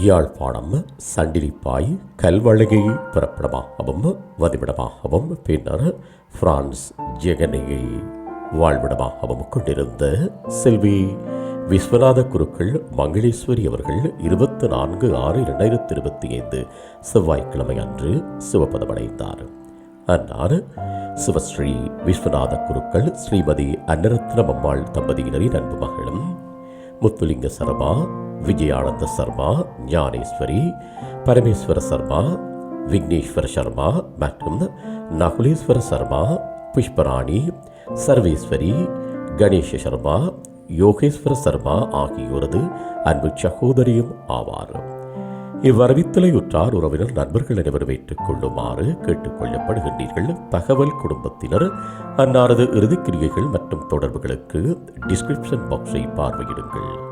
யாழ்ப்பாணம் சண்டிலிப்பாய் கல்வழகை பிறப்பிடமாகவும் வதிவிடமாகவும் பின்னர் பிரான்ஸ் ஜெகனையை வாழ்விடமாகவும் கொண்டிருந்த செல்வி விஸ்வநாத குருக்கள் மங்களேஸ்வரி அவர்கள் இருபத்தி நான்கு ஆறு இரண்டாயிரத்தி இருபத்தி ஐந்து செவ்வாய்க்கிழமை அன்று சிவபதமடைந்தார். அன்னார் சிவஸ்ரீ விஸ்வநாத குருக்கள் ஸ்ரீமதி அன்னரத்னம் அம்மாள் தம்பதியினரின் அன்பு மகளும் முத்துலிங்க சர்மா விஜயானந்த சர்மா ஞானேஸ்வரி பரமேஸ்வர சர்மா விக்னேஸ்வர சர்மா மற்றும் நகுலேஸ்வர சர்மா புஷ்பராணி சர்வேஸ்வரி கணேஷ சர்மா யோகேஸ்வர சர்மா ஆகியோரது அன்பு சகோதரியும் ஆவார். இவ்வரவித்தலை உற்றார் உறவினர் நண்பர்கள் அனைவரும் ஏற்றுக் கொள்ளுமாறு கேட்டுக்கொள்ளப்படுகின்றீர்கள் தகவல் குடும்பத்தினர் அன்னாரது இறுதிக்கிரியைகள் மற்றும் தொடர்புகளுக்கு டிஸ்கிரிப்ஷன் பாக்ஸை பார்வையிடுங்கள்.